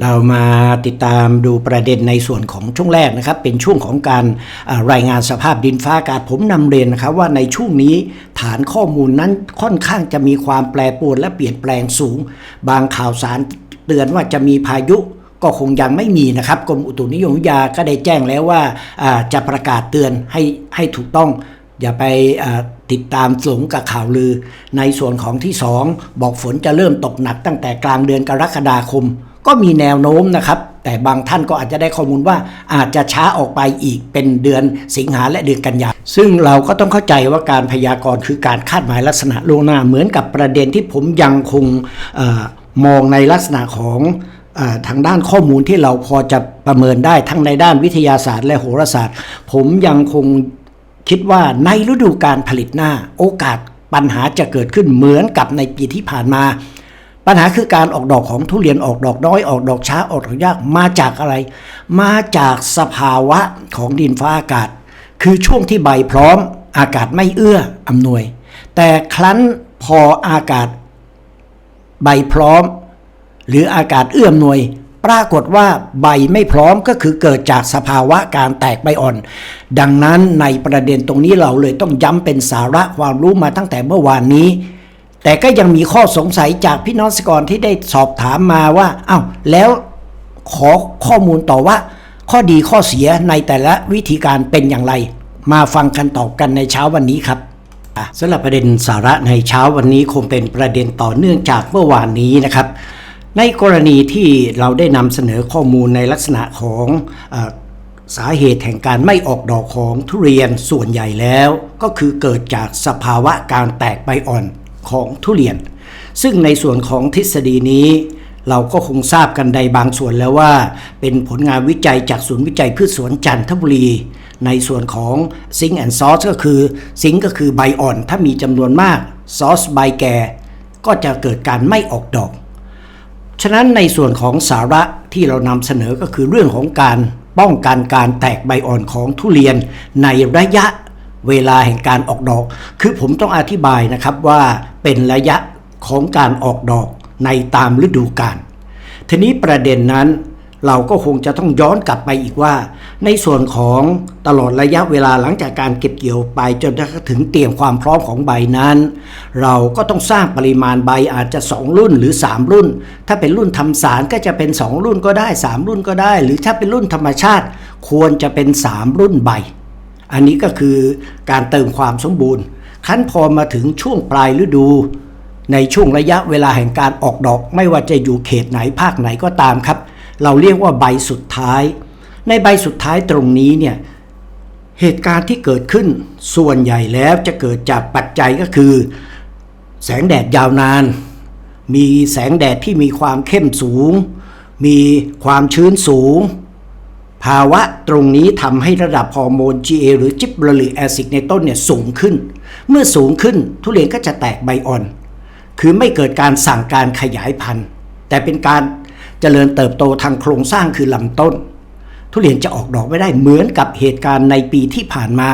เรามาติดตามดูประเด็นในส่วนของช่วงแรกนะครับ เป็นช่วงของการรายงานสภาพดินฟ้าอากาศผมนำเรียนนะครับว่าในช่วงนี้ฐานข้อมูลนั้นค่อนข้างจะมีความแปรปรวนและเปลี่ยนแปลงสูง บางข่าวสารเตือนว่าจะมีพายุก็คงยังไม่มีนะครับกรมอุตุนิยมวิทยาก็ได้แจ้งแล้วว่าจะประกาศเตือนให้ให้ถูกต้อง อย่าไปติดตามหลงกับข่าวลือ ในส่วนของที่ 2 บอกฝนจะเริ่มตกหนักตั้งแต่กลางเดือนกรกฎาคม ก็มีแนวโน้มนะครับ แต่บางท่านก็อาจจะได้ข้อมูลว่าอาจจะช้าออกไปอีกเป็นเดือนสิงหาและเดือนกันยาซึ่งเราก็ต้องเข้าใจว่าการพยากรณ์คือการคาดหมายลักษณะล่วงหน้าเหมือนกับประเด็นที่ผมยังคงออมองในลักษณะของทางด้านข้อมูลที่เราพอจะประเมินได้ทั้งในด้านวิทยาศาสตร์และโหราศาสตร์ ผมยังคงคิดว่าในฤดูการผลิตหน้า โอกาสปัญหาจะเกิดขึ้นเหมือนกับในปีที่ผ่านมา ปัญหาคือการออกดอกของทุเรียนออกดอกน้อยออกดอกช้าออกดอกยากมาจากอะไร มาจากสภาวะของดินฟ้าอากาศ คือช่วงที่ใบพร้อมอากาศไม่เอื้ออำนวย แต่ครั้นพออากาศใบพร้อม หรืออากาศเอื้อมหน่วย ปรากฏว่าใบไม่พร้อมก็คือเกิดจากสภาวะการแตกใบอ่อน ดังนั้นในประเด็นตรงนี้เราเลยต้องย้ำเป็นสาระความรู้มาตั้งแต่เมื่อวานนี้ แต่ก็ยังมีข้อสงสัยจากพี่น้องเกรที่ได้สอบถามมาว่าอ้าวแล้วขอข้อมูลต่อว่า ข้อดีข้อเสียในแต่ละวิธีการเป็นอย่างไร มาฟังกันตอบกันในเช้าวันนี้ครับอะสำหรับประเด็นสาระในเช้าวันนี้คงเป็นประเด็นต่อเนื่องจากเมื่อวานนี้นะครับ ในกรณีที่เราได้นำเสนอข้อมูลในลักษณะของอสาเหตุแห่งการไม่ออกดอกของทุเรียนส่วนใหญ่แล้ว ก็คือเกิดจากสภาวะการแตกใบอ่อน ของทุเรียน ซึ่งในส่วนของทฤษฎีนี้ เราก็คงทราบกันในบางส่วนแล้วว่า เป็นผลงานวิจัยจากศูนย์วิจัยพืชสวนจันทบุรี ในส่วนของซิงค์แอนด์ซอสก็คือซิงค์ก็คือใบอ่อนถ้ามีจำนวนมากซอสใบแก่ก็จะเกิดการไม่ออกดอก ฉะนั้นในส่วนของสาระที่เรานำเสนอก็คือเรื่องของการป้องกันการแตกใบอ่อนของทุเรียนในระยะ เวลาแห่งการออกดอก คือผมต้องอธิบายนะครับว่าเป็นระยะของการออกดอกในตามฤดูกาลทีนี้ประเด็นนั้นเราก็คงจะต้องย้อนกลับไปอีกว่า ในส่วนของตลอดระยะเวลาหลังจากการเก็บเกี่ยวไป จนถึงเตรียมความพร้อมของใบนั้น เราก็ต้องสร้างปริมาณใบอาจจะ 2 รุ่นหรือ 3 รุ่น ถ้าเป็นรุ่นทำสารก็จะเป็น 2 รุ่นก็ได้ 3 รุ่นก็ได้ หรือถ้าเป็นรุ่นธรรมชาติ ควรจะเป็น 3 รุ่นใบ อันนี้ก็คือการเติมความสมบูรณ์ขั้นพอมาถึงช่วงปลายฤดู ในช่วงระยะเวลาแห่งการออกดอก ไม่ว่าจะอยู่เขตไหนภาคไหนก็ตามครับ เราเรียกว่าใบสุดท้าย ในใบสุดท้ายตรงนี้เนี่ยเหตุการณ์ที่เกิดขึ้นส่วนใหญ่แล้วจะเกิดจากปัจจัยก็คือ แสงแดดยาวนาน มีแสงแดดที่มีความเข้มสูง มีความชื้นสูง ภาวะตรงนี้ทำให้ระดับฮอร์โมน GA หรือจิบเบอริกแอซิดในต้นเนี่ยสูงขึ้น เมื่อสูงขึ้นทุเรียนก็จะแตกใบอ่อน คือไม่เกิดการสั่งการขยายพันธุ์ แต่เป็นการเจริญเติบโตทางโครงสร้างคือลำต้น ทุเรียนจะออกดอกไม่ได้เหมือนกับเหตุการณ์ในปีที่ผ่านมา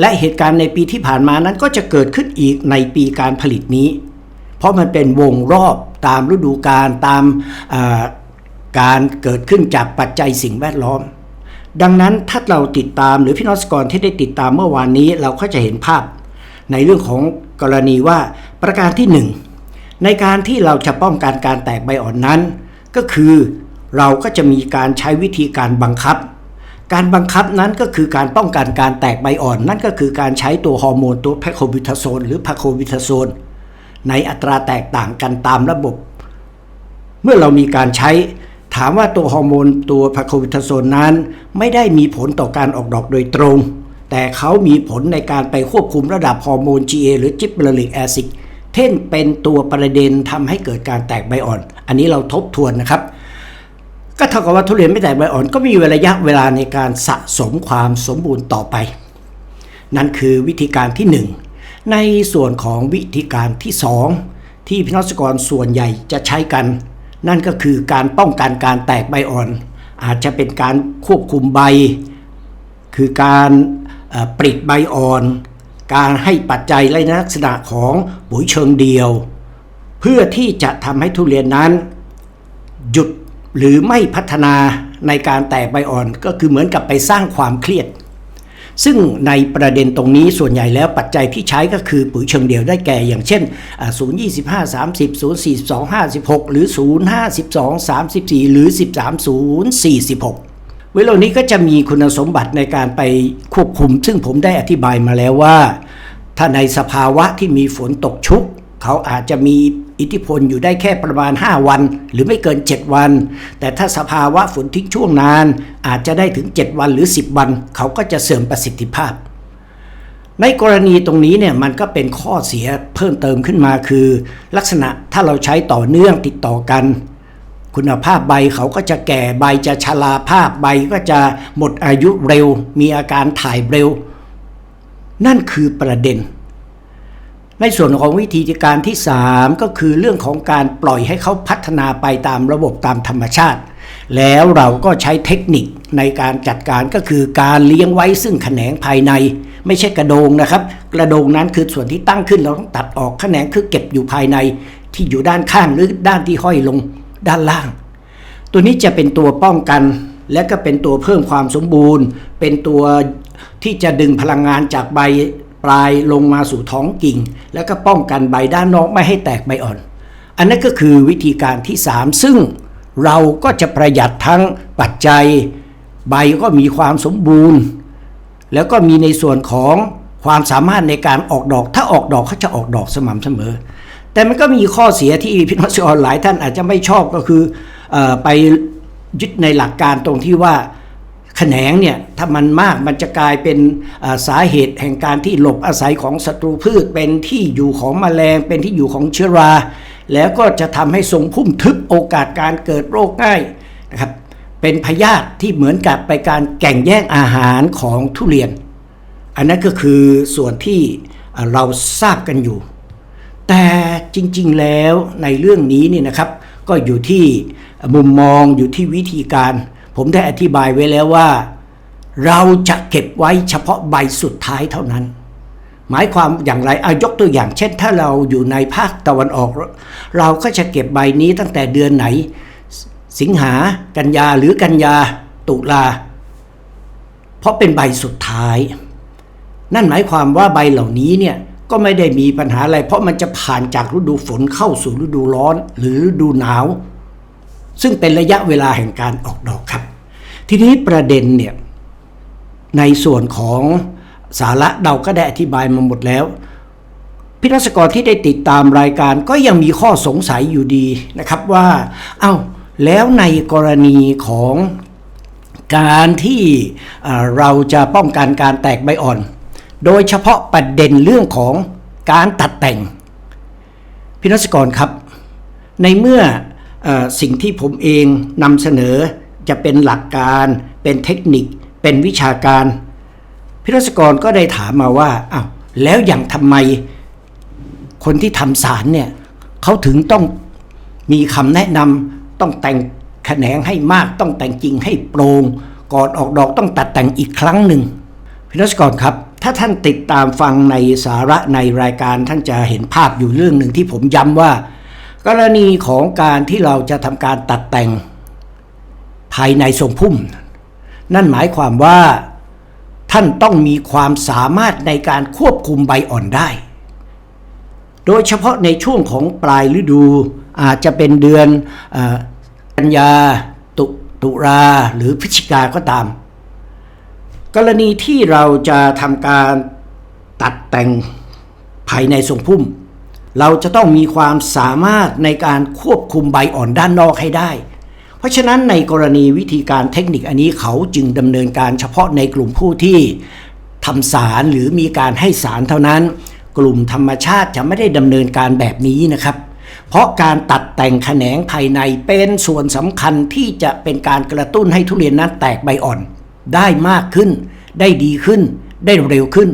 และเหตุการณ์ในปีที่ผ่านมานั้นก็จะเกิดขึ้นอีกในปีการผลิตนี้ เพราะมันเป็นวงรอบตามฤดูกาลตามการเกิดขึ้นจากปัจจัยสิ่งแวดล้อม ดังนั้นถ้าเราติดตามหรือพี่น้องสกรที่ได้ติดตามเมื่อวานนี้เราก็จะเห็นภาพ ในเรื่องของกรณีว่าประการที่หนึ่งในการที่เราจะป้องกันการแตกใบอ่อนนั้น ก็คือเราก็จะมีการใช้วิธีการบังคับ การบังคับนั้นก็คือการป้องกันการแตกใบอ่อน นั่นก็คือการใช้ตัวฮอร์โมนตัวแพคโคบิทาโซนหรือพาโคบิทาโซนในอัตราแตกต่างกันตามระบบ เมื่อเรามีการใช้ ถามว่าตัวฮอร์โมนตัวพาโควิทาโซนนั้น ไม่ได้มีผลต่อการออกดอกโดยตรง แต่เขามีผลในการไปควบคุมระดับฮอร์โมน GA หรือจิบเบอริกแอซิดเท่นเป็นตัวประเด็นทำให้เกิดการแตกใบอ่อน อันนี้เราทบทวนนะครับ ก็เท่ากับว่าทุเรียนไม่แตกใบอ่อน ก็มีระยะเวลาในการสะสมความสมบูรณ์ต่อไป นั่นคือวิธีการที่ 1 ในส่วนของวิธีการที่ 2 ที่พี่น้องเกษกรส่วนใหญ่จะใช้กัน นั่นก็คือการป้องกันการแตกใบอ่อน อาจจะเป็นการควบคุมใบ คือการปริดใบอ่อน การให้ปัจจัยในลักษณะของปุ๋ยเชิงเดียว เพื่อที่จะทำให้ทุเรียนนั้น หยุดหรือไม่พัฒนาในการแตกใบอ่อนก็คือเหมือนกับไปสร้างความเครียด ซึ่งในประเด็นตรงนี้ส่วนใหญ่แล้วปัจจัยที่ใช้ก็คือปุ๋ยเชิงเดียวได้แก่อย่างเช่น 0 25 30 0 42 56 หรือ 0 52 34 หรือ 13 0 46เวลานี้ก็จะมีคุณสมบัติในการไปควบคุม ซึ่งผมได้อธิบายมาแล้วว่า ถ้าในสภาวะที่มีฝนตกชุก เขาอาจจะมีอิทธิพลอยู่ได้แค่ประมาณ 5 วัน หรือไม่เกิน 7 วัน แต่ถ้าสภาวะฝนทิ้งช่วงนาน อาจจะได้ถึง 7 วันหรือ 10 วัน เขาก็จะเสื่อมประสิทธิภาพ ในกรณีตรงนี้เนี่ยมันก็เป็นข้อเสียเพิ่มเติมขึ้นมาคือ ลักษณะถ้าเราใช้ต่อเนื่องติดต่อกัน คุณภาพใบเขาก็จะแก่ใบจะชราภาพใบก็จะหมดอายุเร็ว มีอาการถ่ายเร็ว นั่นคือประเด็น ในส่วนของวิธีการที่ 3 ก็คือเรื่องของการปล่อยให้เขาพัฒนาไปตามระบบตามธรรมชาติ แล้วเราก็ใช้เทคนิคในการจัดการก็คือการเลี้ยงไว้ซึ่งแขนงภายใน ไม่ใช่กระโดงนะครับ กระโดงนั้นคือส่วนที่ตั้งขึ้นเราต้องตัดออกแขนงคือเก็บอยู่ภายใน ที่อยู่ด้านข้างหรือด้านที่ห้อยลงด้านล่าง ตัวนี้จะเป็นตัวป้องกันและก็เป็นตัวเพิ่มความสมบูรณ์ เป็นตัวที่จะดึงพลังงานจากใบ ปลายลงมาสู่ท้องกิ่ง แล้วก็ป้องกันใบด้านนอกไม่ให้แตกใบอ่อน อันนั้นก็คือวิธีการที่ 3 ซึ่งเราก็จะประหยัดทั้งปัจจัย ใบก็มีความสมบูรณ์ แล้วก็มีในส่วนของความสามารถในการออกดอก ถ้าออกดอกเขาจะออกดอกสม่ำเสมอ แต่มันก็มีข้อเสียที่พี่น้องชาวหลายท่านอาจจะไม่ชอบก็คือเออไปยึดในหลักการตรงที่ว่า แขนงเนี่ยถ้ามันมากมันจะกลายเป็นสาเหตุแห่งการที่หลบอาศัยของศัตรูพืช เป็นที่อยู่ของแมลง เป็นที่อยู่ของเชื้อรา แล้วก็จะทำให้ทรงพุ่มทึบโอกาสการเกิดโรคง่ายนะครับเป็นพยาธิที่เหมือนกับไปการแก่งแย่งอาหารของทุเรียน อันนั้นก็คือส่วนที่เอ่อเราทราบกันอยู่ แต่จริงๆแล้วในเรื่องนี้นี่นะครับ ก็อยู่ที่มุมมองอยู่ที่วิธีการ ผมได้อธิบายไว้แล้วว่า เราจะเก็บไว้เฉพาะใบสุดท้ายเท่านั้น หมายความอย่างไรอายกตัวอย่าง เช่น ถ้าเราอยู่ในภาคตะวันออก เราก็จะเก็บใบนี้ตั้งแต่เดือนไหน สิงหากันยาหรือกันยาตุลา เพราะเป็นใบสุดท้าย นั่นหมายความว่าใบเหล่านี้เนี่ยก็ไม่ได้มีปัญหาอะไร เพราะมันจะผ่านจากฤดูฝนเข้าสู่ฤดูร้อนหรือฤดูหนาว ซึ่งเป็นระยะเวลาแห่งการออกดอกครับ ทีนี้ประเด็นเนี่ยในส่วนของสาระเราก็ได้อธิบายมาหมดแล้วพิทักษกรที่ได้ติดตามรายการก็ยังมีข้อสงสัยอยู่ดีนะครับว่า เอา้าแล้วในกรณีของการที่เราจะป้องกันการแตกใบอ่อน โดยเฉพาะประเด็นเรื่องของการตัดแต่ง พิทักษกรครับ ในเมื่อ สิ่งที่ผมเองนำเสนอจะเป็นหลักการ เป็นเทคนิค เป็นวิชาการ พิทักษกรก็ได้ถามมาว่าอ้าวแล้วอย่างทำไมคนที่ทำสารเนี่ยเขาถึงต้องมีคำแนะนำต้องแต่งแขนงให้มากต้องแต่งจริงให้โปร่งก่อนออกดอกต้องตัดแต่งอีกครั้งหนึ่งพี่นักกรครับ ถ้าท่านติดตามฟังในสาระในรายการท่านจะเห็นภาพอยู่เรื่องหนึ่งที่ผมย้ำว่า กรณีของการที่เราจะทำการตัดแต่งภายในทรงพุ่ม นั่นหมายความว่าท่านต้องมีความสามารถในการควบคุมใบอ่อนได้ โดยเฉพาะในช่วงของปลายฤดูอาจจะเป็นเดือนอกันยาตุตุราหรือพฤศจิกาก็ตาม กรณีที่เราจะทำการตัดแต่งภายในทรงพุ่ม เราจะต้องมีความสามารถในการควบคุมใบอ่อนด้านนอกให้ได้ เพราะฉะนั้นในกรณีวิธีการเทคนิคอันนี้เขาจึงดำเนินการเฉพาะในกลุ่มผู้ที่ทำสารหรือมีการให้สารเท่านั้น กลุ่มธรรมชาติจะไม่ได้ดำเนินการแบบนี้นะครับ เพราะการตัดแต่งแขนงภายในเป็นส่วนสำคัญที่จะเป็นการกระตุ้นให้ทุเรียนนั้นแตกใบอ่อน ได้มากขึ้น ได้ดีขึ้น ได้เร็วขึ้น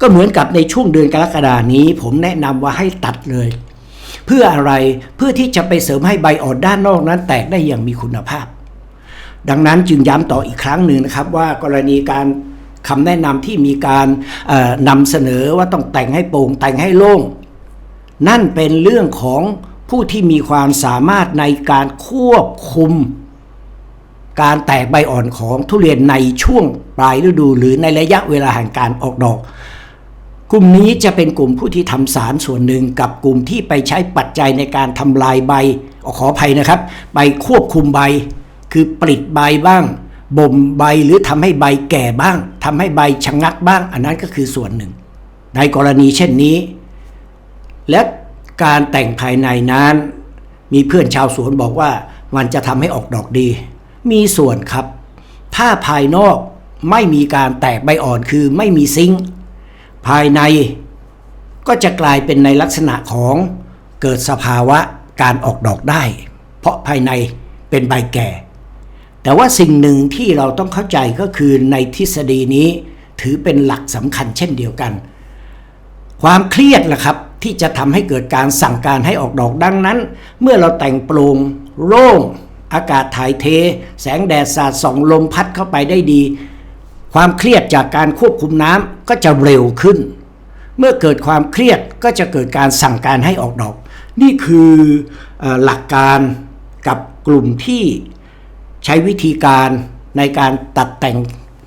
ก็เหมือนกับในช่วงเดือนกรกฎานี้ ผมแนะนำว่าให้ตัดเลย เพื่ออะไรเพื่อที่จะไปเสริมให้ใบอ่อนด้านนอกนั้นแตกได้อย่างมีคุณภาพ ดังนั้นจึงย้ำต่ออีกครั้งหนึ่งนะครับ ว่ากรณีการคำแนะนำที่มีการนำเสนอว่าต้องแต่งให้โปร่งแต่งให้โล่งนั่นเป็นเรื่องของผู้ที่มีความสามารถในการควบคุม การแตกใบอ่อนของทุเรียนในช่วงปลายฤดู หรือในระยะเวลาแห่งการออกดอก กลุ่มนี้จะเป็นกลุ่มผู้ที่ทำสารส่วนหนึ่งกับกลุ่มที่ไปใช้ปัจจัยในการทำลายใบอขออภัยนะครับไปควบคุมใบ คือปลิดใบบ้างบ่มใบหรือทำให้ใบแก่บ้าง ทำให้ใบชะงักบ้าง อันนั้นก็คือส่วนหนึ่ง ในกรณีเช่นนี้ และการแต่งภายในนั้น มีเพื่อนชาวสวนบอกว่ามันจะทำให้ออกดอกดี มีส่วนครับ ถ้าภายนอกไม่มีการแตกใบอ่อนคือไม่มีซิงค์ ภายใน ก็จะกลายเป็นในลักษณะของเกิดสภาวะการออกดอกได้ เพราะภายในเป็นใบแก่ แต่ว่าสิ่งหนึ่งที่เราต้องเข้าใจก็คือในทฤษฎีนี้ถือเป็นหลักสำคัญเช่นเดียวกัน ความเครียดล่ะครับที่จะทำให้เกิดการสั่งการให้ออกดอกดังนั้น เมื่อเราแต่งโปร่งโล่งอากาศถ่ายเท แสงแดดสาดส่องลมพัดเข้าไปได้ดี ความเครียดจากการควบคุมน้ำก็จะเร็วขึ้น เมื่อเกิดความเครียดก็จะเกิดการสั่งการให้ออกดอก นี่คือเออหลักการกับกลุ่มที่ใช้วิธีการในการตัดแต่ง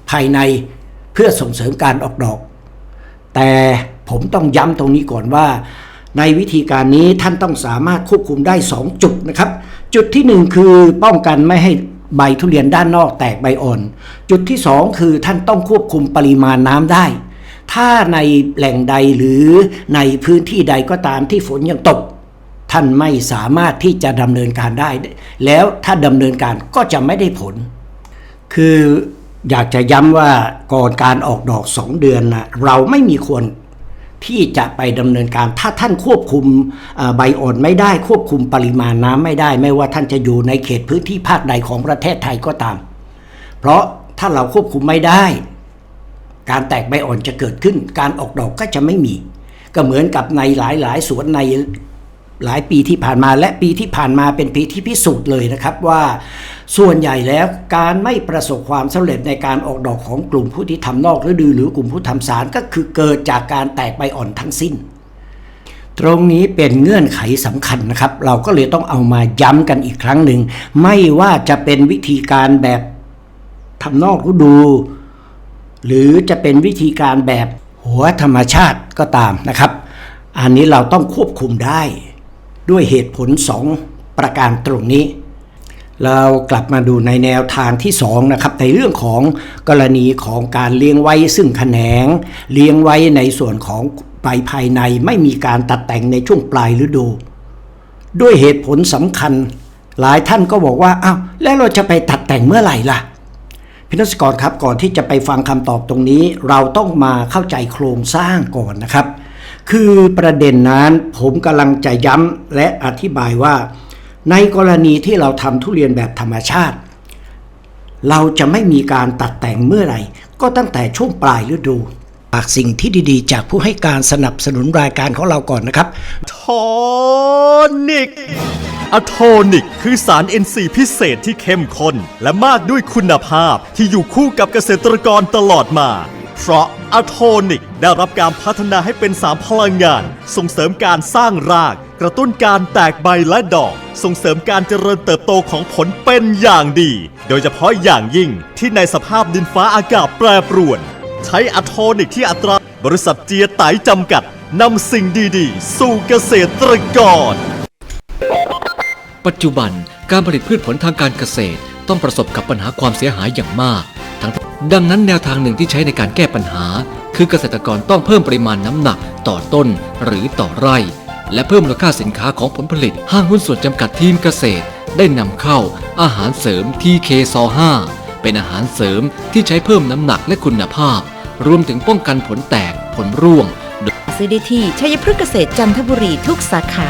ภายในเพื่อส่งเสริมการออกดอก แต่ผมต้องย้ำตรงนี้ก่อนว่า ในวิธีการนี้ท่านต้องสามารถควบคุมได้ 2 จุดนะครับ จุดที่ 1 คือป้องกันไม่ให้ ใบทุเรียนด้านนอกแตกใบอ่อน จุดที่ 2 คือท่านต้องควบคุมปริมาณน้ำได้ ถ้าในแหล่งใดหรือในพื้นที่ใดก็ตามที่ฝนยังตก ท่านไม่สามารถที่จะดำเนินการได้ แล้วถ้าดำเนินการก็จะไม่ได้ผล คืออยากจะย้ำว่าก่อนการออกดอก 2 เดือนนะเราไม่มีควร ที่จะไปดำเนินการถ้าท่านควบคุมใบอ่อนไม่ได้ควบคุมปริมาณน้ำไม่ได้ ไม่ว่าท่านจะอยู่ในเขตพื้นที่ภาคใดของประเทศไทยก็ตาม เพราะถ้าเราควบคุมไม่ได้ การแตกใบอ่อนจะเกิดขึ้น การออกดอกก็จะไม่มี ก็เหมือนกับในหลายๆ สวนใน หลายปีที่ผ่านมาและปีที่ผ่านมาเป็นปีที่พิสูจน์เลยนะครับว่าส่วนใหญ่แล้วการไม่ประสบความสำเร็จในการออกดอกของกลุ่มผู้ที่ทำนอกฤดูหรือกลุ่มผู้ทำสารก็คือเกิดจากการแตกใบอ่อนทั้งสิ้น ตรงนี้เป็นเงื่อนไขสำคัญนะครับ เราก็เลยต้องเอามาย้ำกันอีกครั้งหนึ่ง ไม่ว่าจะเป็นวิธีการแบบทำนอกฤดู หรือจะเป็นวิธีการแบบหัวธรรมชาติก็ตามนะครับ อันนี้เราต้องควบคุมได้ ด้วยเหตุผล 2 ประการตรงนี้ เรากลับมาดูในแนวทางที่2นะครับในเรื่องของกรณีของการเลี้ยงไว้ซึ่งแขนง เลี้ยงไว้ในส่วนของใบภายในไม่มีการตัดแต่งในช่วงปลายฤดู ด้วยเหตุผลสำคัญ หลายท่านก็บอกว่าอ้าวแล้วเราจะไปตัดแต่งเมื่อไหร่ล่ะพี่นศกรครับก่อนที่จะไปฟังคำตอบตรงนี้ เราต้องมาเข้าใจโครงสร้างก่อนนะครับ คือประเด็นนั้นผมกำลังจะย้ำและอธิบายว่า ในกรณีที่เราทำทุเรียนแบบธรรมชาติ เราจะไม่มีการตัดแต่งเมื่อไหร่ ก็ตั้งแต่ช่วงปลายฤดูฝากสิ่งที่ดีๆ จากผู้ให้การสนับสนุนรายการของเราก่อนนะครับโทนิกอะโทนิกคือสาร NC พิเศษที่เข้มข้นและมากด้วยคุณภาพที่อยู่คู่กับเกษตรกรตลอดมา เพราะอะโทนิกได้รับการพัฒนาให้เป็นสารพลังงาน ส่งเสริมการสร้างราก กระตุ้นการแตกใบและดอก ส่งเสริมการเจริญเติบโตของผลเป็นอย่างดี โดยเฉพาะอย่างยิ่งที่ในสภาพดินฟ้าอากาศแปรปรวน ใช้อะโทนิกที่อัตราบริษัทเจียไตจำกัดนำสิ่งดีๆ สู่เกษตรกร ปัจจุบันการผลิตพืชผลทางการเกษตรต้องประสบกับปัญหาความเสียหายอย่างมาก ทั้ง ดังนั้นแนวทางหนึ่งที่ใช้ในการแก้ปัญหา คือเกษตรกรต้องเพิ่มปริมาณน้ำหนักต่อต้นหรือต่อไร่ และเพิ่มมูลค่าสินค้าของผลผลิตห้างหุ้นส่วนจำกัดทีมเกษตร ได้นำเข้าอาหารเสริม TK ซ5เป็นอาหารเสริมที่ใช้เพิ่มน้ำหนักและคุณภาพ รวมถึงป้องกันผลแตกผลร่วงซื้อได้ที่ชัยพฤกษเกษตรจันทบุรีทุกสาขา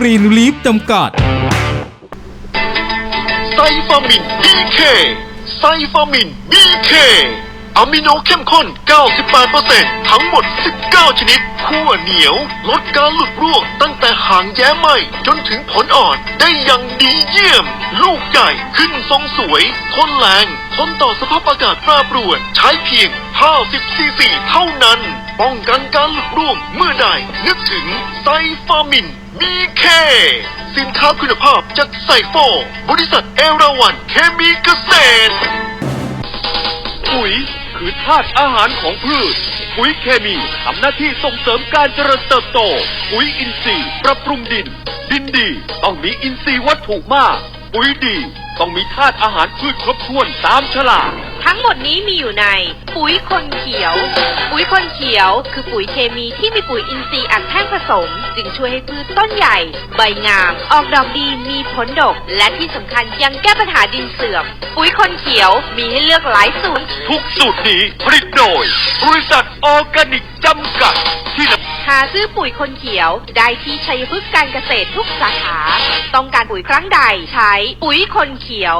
กรีนลีฟจำกัด ไซฟามิน BK ไซฟามิน BK อะมิโนเข้มข้น 98%ทั้งหมด 19 ชนิดขั้วเหนียว ลดการหลุดร่วงตั้งแต่หางแย้ไหมจนถึงผลอ่อนได้อย่างดีเยี่ยม ลูกใหญ่ขึ้นทรงสวย ทนแรง ทนต่อสภาพอากาศแปรปรวน ใช้เพียง 50ซีซีเท่านั้น ป้องกันการหลุดร่วงเมื่อใด นึกถึงไซฟามิน BK สินค้าคุณภาพจากไซโฟบริษัทเอราวันเคมีเกษตร ปุ๋ยคือธาตุอาหารของพืช ปุ๋ยเคมีทำหน้าที่ส่งเสริมการเจริญเติบโต ปุ๋ยอินทรีย์ปรับปรุงดิน ดินดี ต้องมีอินทรีย์วัตถุมาก ปุ๋ยดี ต้องมีธาตุอาหารพืชครบถ้วนตามฉลาก ทั้งหมดนี้มีอยู่ใน ปุ๋ยคนเขียว ปุ๋ยคนเขียว คือปุ๋ยเคมีที่มีปุ๋ยอินทรีย์อัดแท่งผสม จึงช่วยให้พืชต้นใหญ่ ใบงาม ออกดอกดีมีผลดก และที่สำคัญยังแก้ปัญหาดินเสื่อม ปุ๋ยคนเขียวมีให้เลือกหลายสูตร ทุกสูตรนี้ผลิตโดย บริษัทออร์แกนิกจำกัดที่นำหาซื้อปุ๋ยคนเขียว ได้ที่ชัยพฤกษ์การเกษตรทุกสาขา ต้องการปุ๋ยครั้งใดใช้ปุ๋ยคนเขียว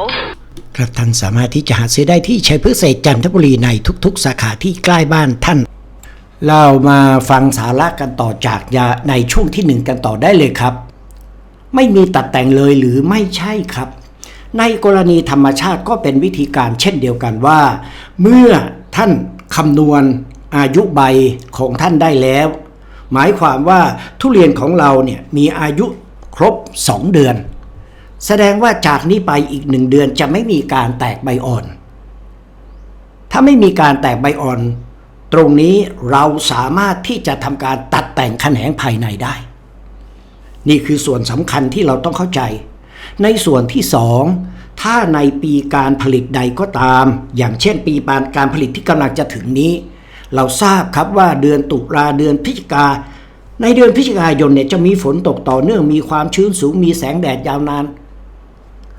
ครับท่านสามารถที่จะหาซื้อได้ที่ชัยพฤกษ์เศรษฐ์จันทบุรีในทุกๆ สาขาที่ใกล้บ้านท่าน เรามาฟังสาระกันต่อจากยาในช่วงที่หนึ่งกันต่อได้เลยครับ ไม่มีตัดแต่งเลยหรือไม่ใช่ครับ ในกรณีธรรมชาติก็เป็นวิธีการเช่นเดียวกันว่า เมื่อท่านคำนวณอายุใบของท่านได้แล้ว หมายความว่าทุเรียนของเราเนี่ยมีอายุครบ 2 เดือน แสดงว่าจากนี้ไปอีกหนึ่งเดือนจะไม่มีการแตกใบอ่อน ถ้าไม่มีการแตกใบอ่อน ตรงนี้เราสามารถที่จะทำการตัดแต่งแขนงภายในได้ นี่คือส่วนสำคัญที่เราต้องเข้าใจ ในส่วนที่สองถ้าในปีการผลิตใดก็ตาม อย่างเช่นปีการผลิตที่กำลังจะถึงนี้ เราทราบครับว่าเดือนตุลาเดือนพฤศจิกา ในเดือนพฤศจิกายนเนี่ยจะมีฝนตกต่อเนื่องมีความชื้นสูงมีแสงแดดยาวนาน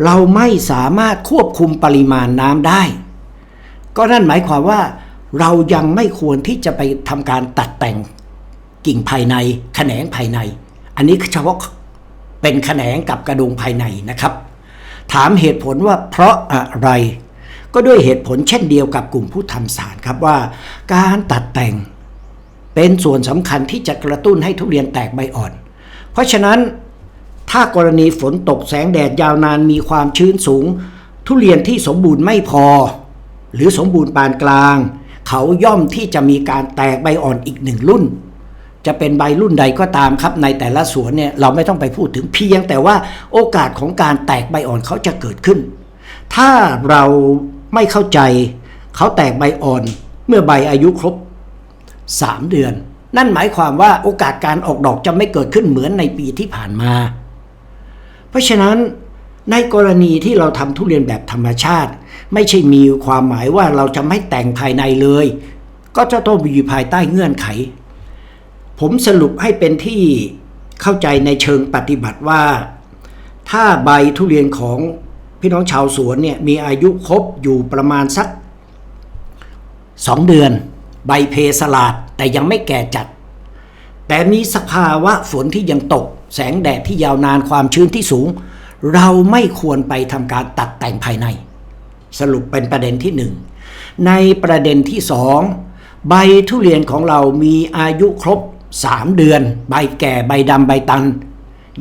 เราไม่สามารถควบคุมปริมาณน้ำได้ ก็นั่นหมายความว่า เรายังไม่ควรที่จะไปทำการตัดแต่งกิ่งภายในแขนงภายใน อันนี้เฉพาะเป็นแขนงกับกระดุมภายในนะครับ ถามเหตุผลว่าเพราะอะไร ก็ด้วยเหตุผลเช่นเดียวกับกลุ่มผู้ทำสารครับว่า การตัดแต่งเป็นส่วนสำคัญที่จะกระตุ้นให้ทุเรียนแตกใบอ่อน เพราะฉะนั้นถ้ากรณีฝนตกแสงแดดยาวนานมีความชื้นสูง ทุเรียนที่สมบูรณ์ไม่พอ หรือสมบูรณ์ปานกลาง เขาย่อมที่จะมีการแตกใบอ่อนอีกหนึ่งรุ่น จะเป็นใบรุ่นใดก็ตามครับในแต่ละสวนเนี่ยเราไม่ต้องไปพูดถึงเพียง แต่ว่าโอกาสของการแตกใบอ่อนเขาจะเกิดขึ้น ถ้าเรา ไม่เข้าใจ เขาแตกใบอ่อนเมื่อใบอายุครบ 3 เดือน นั่นหมายความว่าโอกาสการออกดอกจะไม่เกิดขึ้นเหมือนในปีที่ผ่านมา เพราะฉะนั้นในกรณีที่เราทำทุเรียนแบบธรรมชาติ ไม่ใช่มีความหมายว่าเราจะไม่แต่งภายในเลย ก็จะต้องอยู่ภายใต้เงื่อนไข ผมสรุปให้เป็นที่เข้าใจในเชิงปฏิบัติว่า ถ้าใบทุเรียนของ พี่น้องชาวสวนเนี่ยมีอายุครบอยู่ประมาณสัก 2 เดือน ใบเพสลาดแต่ยังไม่แก่จัด แต่มีสภาวะฝนที่ยังตก แสงแดดที่ยาวนานความชื้นที่สูง เราไม่ควรไปทำการตัดแต่งภายใน สรุปเป็นประเด็นที่หนึ่งในประเด็นที่สองใบทุเรียนของเรามีอายุครบ 3 เดือน ใบแก่ใบดำใบตัน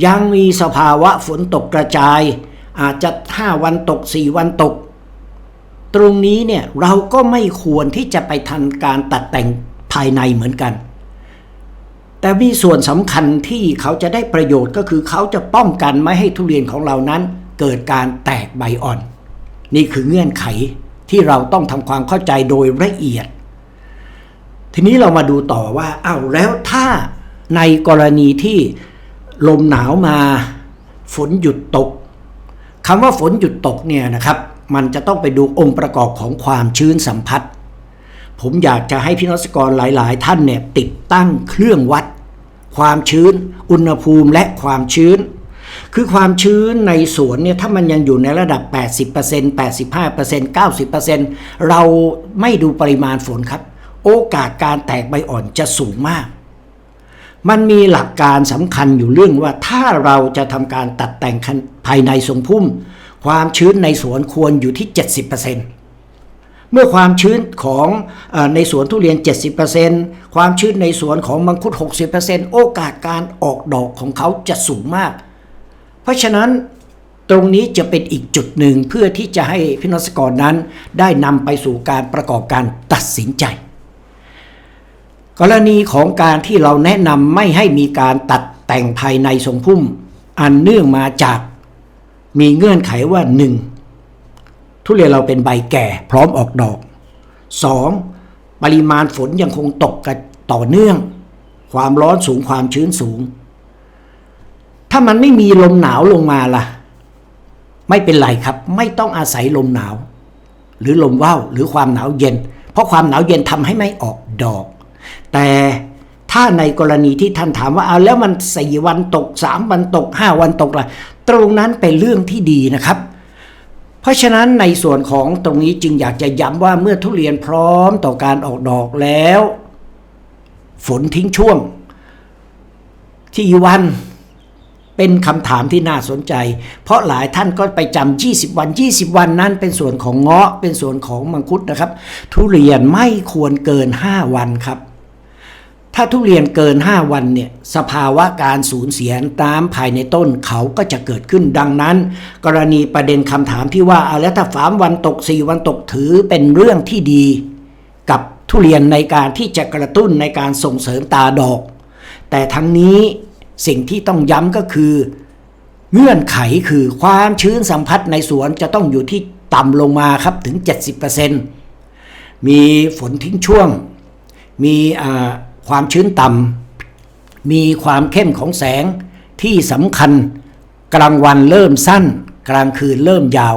ยังมีสภาวะฝนตกกระจาย อาจจะ5วันตก4วันตก ตรงนี้เนี่ยเราก็ไม่ควรที่จะไปทันการตัดแต่งภายในเหมือนกัน แต่มีส่วนสำคัญที่เขาจะได้ประโยชน์ก็คือเขาจะป้องกันไม่ให้ทุเรียนของเรานั้นเกิดการแตกใบอ่อน นี่คือเงื่อนไขที่เราต้องทำความเข้าใจโดยละเอียด ทีนี้เรามาดูต่อว่าอ้าวแล้วถ้าในกรณีที่ลมหนาวมาฝนหยุดตก คำว่าฝนหยุดตกเนี่ยนะครับ มันจะต้องไปดูองค์ประกอบของความชื้นสัมผัส ผมอยากจะให้พี่นสกรหลาย ๆ ท่านเนี่ยติดตั้งเครื่องวัด ความชื้น อุณหภูมิและความชื้น คือความชื้นในสวนเนี่ยถ้ามันยังอยู่ในระดับ 80% 85% 90%เราไม่ดูปริมาณฝนครับ โอกาสการแตกใบอ่อนจะสูงมาก มันมีหลักการสำคัญอยู่เรื่องว่าถ้าเราจะทำการตัดแต่งภายในทรงพุ่ม ความชื้นในสวนควรอยู่ที่ 70%เมื่อความชื้นของอในสวนทุเรียน 70%ความชื้นในสวนของมังคุด 60%โอกาสการออกดอกของเขาจะสูงมาก เพราะฉะนั้นตรงนี้จะเป็นอีกจุดหนึ่งเพื่อที่จะให้พินสกรนั้นได้นำไปสู่การประกอบการตัดสินใจ กรณีของการที่เราแนะนำไม่ให้มีการตัดแต่งภายในทรงพุ่ม อันเนื่องมาจากมีเงื่อนไขว่า 1. ทุเรียนเราเป็นใบแก่พร้อมออกดอก 2. ปริมาณฝนยังคงตกกันต่อเนื่อง ความร้อนสูงความชื้นสูง ถ้ามันไม่มีลมหนาวลงมาล่ะ ไม่เป็นไรครับ ไม่ต้องอาศัยลมหนาว หรือลมว่าวหรือความหนาวเย็น เพราะความหนาวเย็นทำให้ไม่ออกดอก แต่ถ้าในกรณีที่ท่านถามว่าเอาแล้วมันสี่วันตกสามวันตกห้าวันตกล่ะตรงนั้นเป็นเรื่องที่ดีนะครับ เพราะฉะนั้นในส่วนของตรงนี้จึงอยากจะย้ำว่าเมื่อทุเรียนพร้อมต่อการออกดอกแล้ว ฝนทิ้งช่วง ที่วันเป็นคำถามที่น่าสนใจ เพราะหลายท่านก็ไปจำ20 วัน 20 วันนั้นเป็นส่วนของเงาะเป็นส่วนของมังคุดนะครับ ทุเรียนไม่ควรเกิน 5 วันครับ ถ้าทุเรียนเกิน 5 วันเนี่ยสภาวะการสูญเสียน้ำภายในต้นเขาก็จะเกิดขึ้นดังนั้น กรณีประเด็นคำถามที่ว่าเอาแล้วถ้าสามวันตก 4 วันตกถือเป็นเรื่องที่ดี กับทุเรียนในการที่จะกระตุ้นในการส่งเสริมตาดอก แต่ทั้งนี้สิ่งที่ต้องย้ำก็คือ เงื่อนไขคือความชื้นสัมผัสในสวนจะต้องอยู่ที่ต่ำลงมาครับถึง 70%มีฝนทิ้งช่วง มีอ่า ความชื้นต่ำมีความเข้มของแสงที่สำคัญ กลางวันเริ่มสั้น กลางคืนเริ่มยาว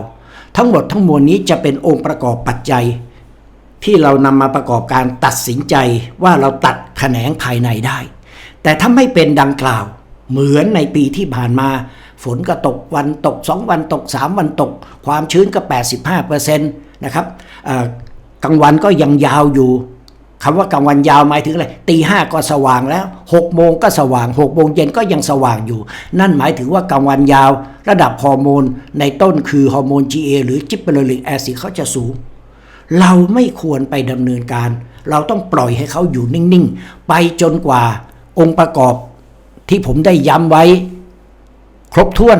ทั้งหมดทั้งมวลนี้จะเป็นองค์ประกอบปัจจัย ที่เรานำมาประกอบการตัดสินใจว่าเราตัดแขนงภายในได้ แต่ถ้าไม่เป็นดังกล่าว เหมือนในปีที่ผ่านมาฝนก็ตกวันตก 2 วันตก 3 วันตก ความชื้นก็ 85%นะครับกลางวันก็ยังยาวอยู่ คำว่ากลางวันยาวหมายถึงอะไรตีห้าก็สว่างแล้ว6โมงก็สว่าง6โมงเย็นก็ยังสว่างอยู่ นั่นหมายถึงว่ากลางวันยาว ระดับฮอร์โมนในต้นคือฮอร์โมน GA หรือจิปเปอร์ลิกแอซิดเขาจะสูง เราไม่ควรไปดำเนินการ เราต้องปล่อยให้เขาอยู่นิ่ง ๆ ไปจนกว่าองค์ประกอบที่ผมได้ย้ำไว้ ครบถ้วน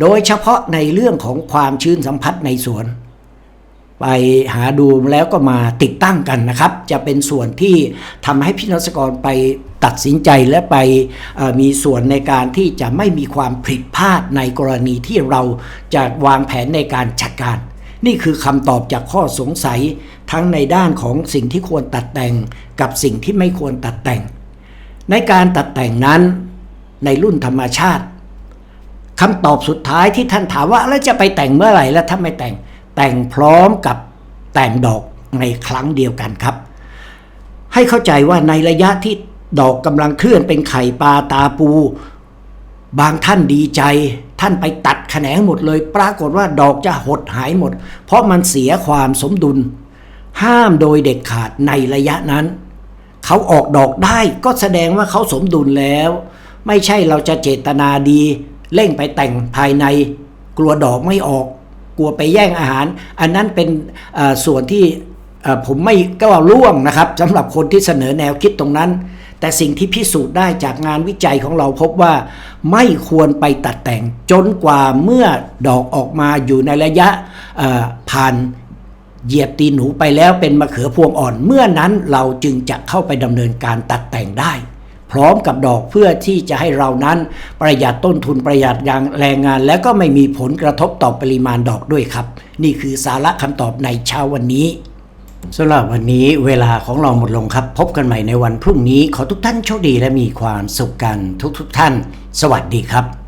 โดยเฉพาะในเรื่องของความชื้นสัมผัสในสวน ไปหาดูแล้วก็มาติดตั้งกันนะครับ จะเป็นส่วนที่ทำให้พี่นสกรไปตัดสินใจและไปมีส่วนในการที่จะไม่มีความผิดพลาดในกรณีที่เราจะวางแผนในการจัดการ นี่คือคำตอบจากข้อสงสัยทั้งในด้านของสิ่งที่ควรตัดแต่งกับสิ่งที่ไม่ควรตัดแต่ง ในการตัดแต่งนั้นในรุ่นธรรมชาติคำตอบสุดท้ายที่ท่านถามว่าแล้วจะไปแต่งเมื่อไหร่แล้วถ้าไม่แต่ง แต่งพร้อมกับแต่งดอกในครั้งเดียวกันครับ ให้เข้าใจว่าในระยะที่ดอกกำลังเคลื่อนเป็นไข่ปลาตาปู บางท่านดีใจ ท่านไปตัดแขนงหมดเลย ปรากฏว่าดอกจะหดหายหมด เพราะมันเสียความสมดุล ห้ามโดยเด็ดขาดในระยะนั้น เขาออกดอกได้ก็แสดงว่าเขาสมดุลแล้ว ไม่ใช่เราจะเจตนาดี เร่งไปแต่งภายใน กลัวดอกไม่ออก กลัวไปแย่งอาหาร อันนั้นเป็นส่วนที่ผมไม่ก็ว่าล่วงนะครับสำหรับคนที่เสนอแนวคิดตรงนั้น แต่สิ่งที่พิสูจน์ได้จากงานวิจัยของเราพบว่า ไม่ควรไปตัดแต่งจนกว่าเมื่อดอกออกมาอยู่ในระยะผ่านเหยียบตีนหนูไปแล้วเป็นมะเขือพวงอ่อนเมื่อนั้นเราจึงจะเข้าไปดำเนินการตัดแต่งได้ ร้อมกับดอกเพื่อที่จะให้เรานั้นประหยัดต้นทุนประหยัดยางแรงงาน และก็ไม่มีผลกระทบต่อปริมาณดอกด้วยครับ นี่คือสาระคำตอบในเช้าวันนี้สำหรับวันนี้เวลาของเราหมดลงครับ พบกันใหม่ในวันพรุ่งนี้ ขอทุกท่านโชคดีและมีความสุขกันทุกๆทท่าน สวัสดีครับ